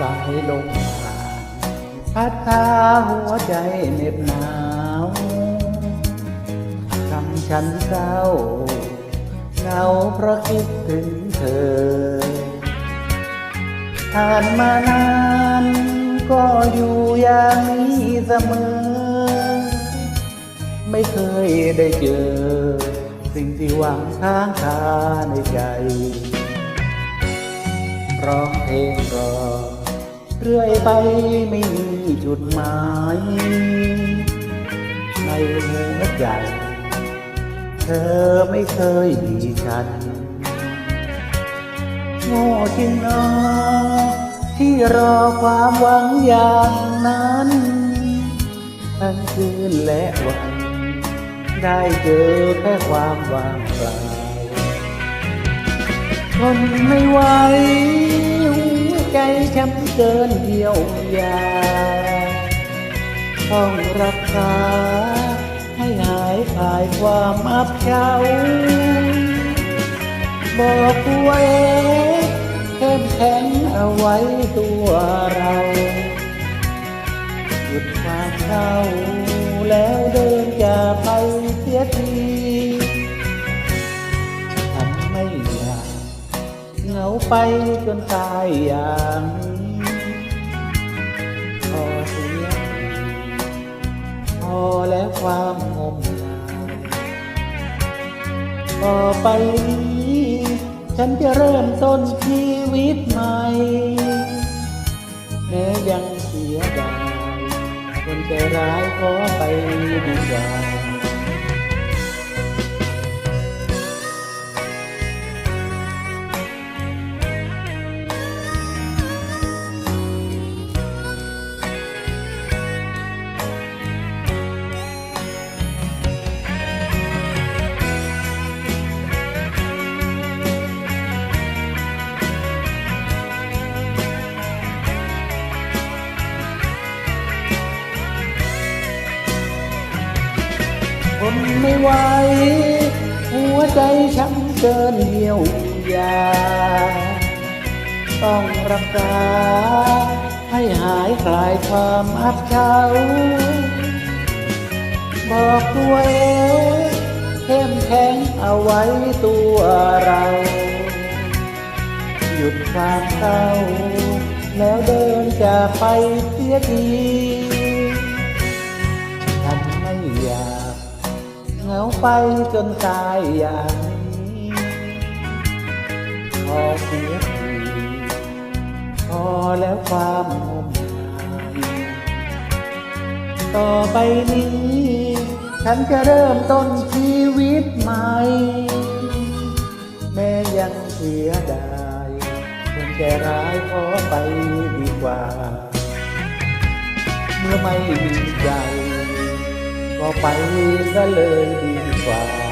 สายลมผ่านพัดพาหัวใจเหน็บหนาวทำฉันเศร้าเหงาเพราะคิดถึงเธอผ่านมานานก็อยู่อย่างนี้เสมอ ไม่เคยได้เจอ สิ่งที่หวังค้างคาในใจร้องเพลงรอ เรื่อยไปไม่มีจุดหมาย ในหัวใจเธอไม่เคยมีฉัน โง่จริงนอที่รอความหวังอย่างนั้นทั้งคืนและวัน ได้เจอแค่ความว่างเปล่าทนไม่ไหว ช้ำเกินเยียวยาต้องรักษาให้หายคลายความอับเฉาบอกตัวเองเข้มแข็งเอาไว้ตัวเราหยุดความเศร้าแล้วเดินจากไปเสียที ไปจนตายอย่างนี้พอเสียพอแล้วความงมงายต่อไปนี้ฉันจะเริ่มต้นชีวิตใหม่แม้ยังเสียดายคนใจร้ายขอไปดีกว่า นไม่ไหว หัวใจช้ำเกินเยียวยา ต้องรักษาให้หายคลายความอับเฉาบอกตัวเองเข้มแข็งเอาไว้ตัวเรา หยุดความเศร้าแล้วเดินจากไปเสียทีฉันไม่อยาก เหงาไปจนตายอย่างนี้พอเสียทีพอแล้วความงมงายต่อไปนี้ ฉันจะเริ่มต้นชีวิตใหม่ แม้ยังเสียดายคนใจร้ายขอไปดีกว่า เมื่อไม่มีใจ ก็ไปซะเลยดีกว่า